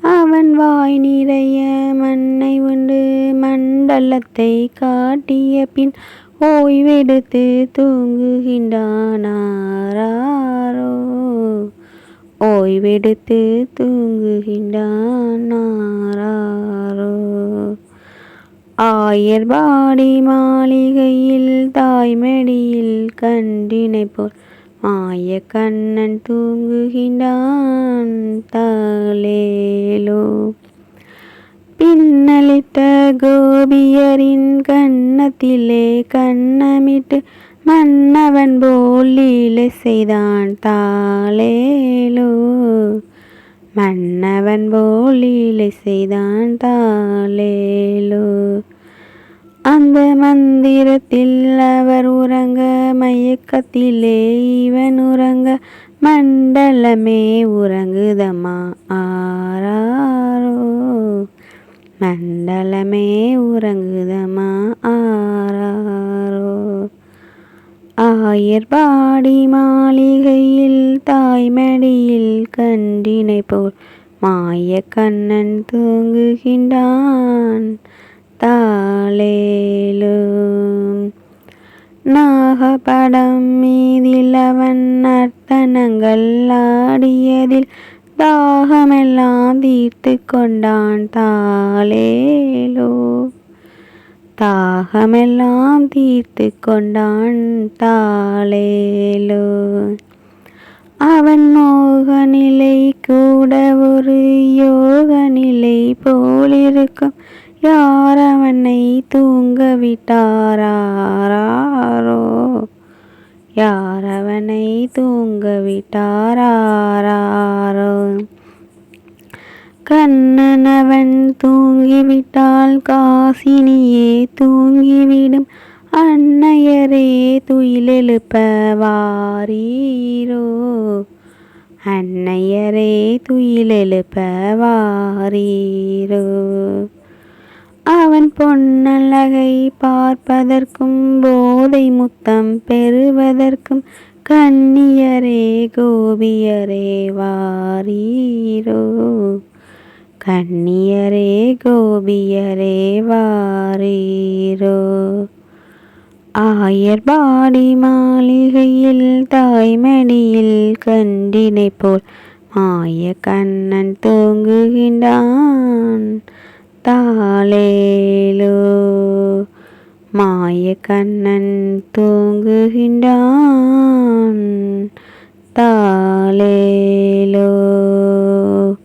அவன் வாய் நிறைய மண்ணை உண்டு மண்டலத்தை காட்டிய பின் ஓய்வெடுத்து தூங்குகின்றானாரோ? ஓய்வெடுத்து தூங்குகின்றானாரோ? ஆயர்பாடி மாளிகையில் தாய்மடியில் கண்டினை போல் ஆய கண்ணன் தூங்குகின்றான் தாளேலோ. பின்னலிட்ட கோபியரின் கண்ணத்திலே கண்ணமிட்டு மன்னவன் போலீலை செய்தான் தாளேலோ. மன்னவன் போலீலை செய்தான் தாளேலோ. அந்த மந்திரத்தில் அவர் உறங்க மயக்கத்திலே இவன் உறங்க மண்டலமே உறங்குதம்மா ஆராரோ? மண்டலமே உறங்குதம்மா ஆராரோ? ஆயர்பாடி மாளிகையில் தாய்மடியில் கண்டினை போல் மாய கண்ணன் தூங்குகின்றான். தாளேலும் நாகப்படம் மீதில் அவன் நர்த்தனங்கள் ஆடியதில் தாகமெல்லாம் தீர்த்து கொண்டான் தாளேலோ. தாகமெல்லாம் தீர்த்து கொண்டான் தாளேலோ. அவன் மோக நிலை கூட ஒரு யோக நிலை போலிருக்கும். யார் அவனை தூங்க விட்டாரோ யார் அவனை தூங்க விட்டாரோ கண்ணன் அவன் தூங்கிவிட்டால் காசினியே தூங்கிவிடும். அன்னையரே துயிலெழுப்ப வாரீரோ அன்னையரே துயிலெழுப்ப வாரீரோ அவன் பொன்னழகை பார்ப்பதற்கும் போதை முத்தம் பெறுவதற்கும் கண்ணியரே கோபியரே வாரீரோ. கண்ணியரே கோபியரே வாரீரோ. ஆயர்பாடி மாளிகையில் தாய்மடியில் கண்டினை போல் மாய கண்ணன் தூங்குகின்றான். தாளே மாய கண்ணன் தூங்குகின்றான். தாலேலோ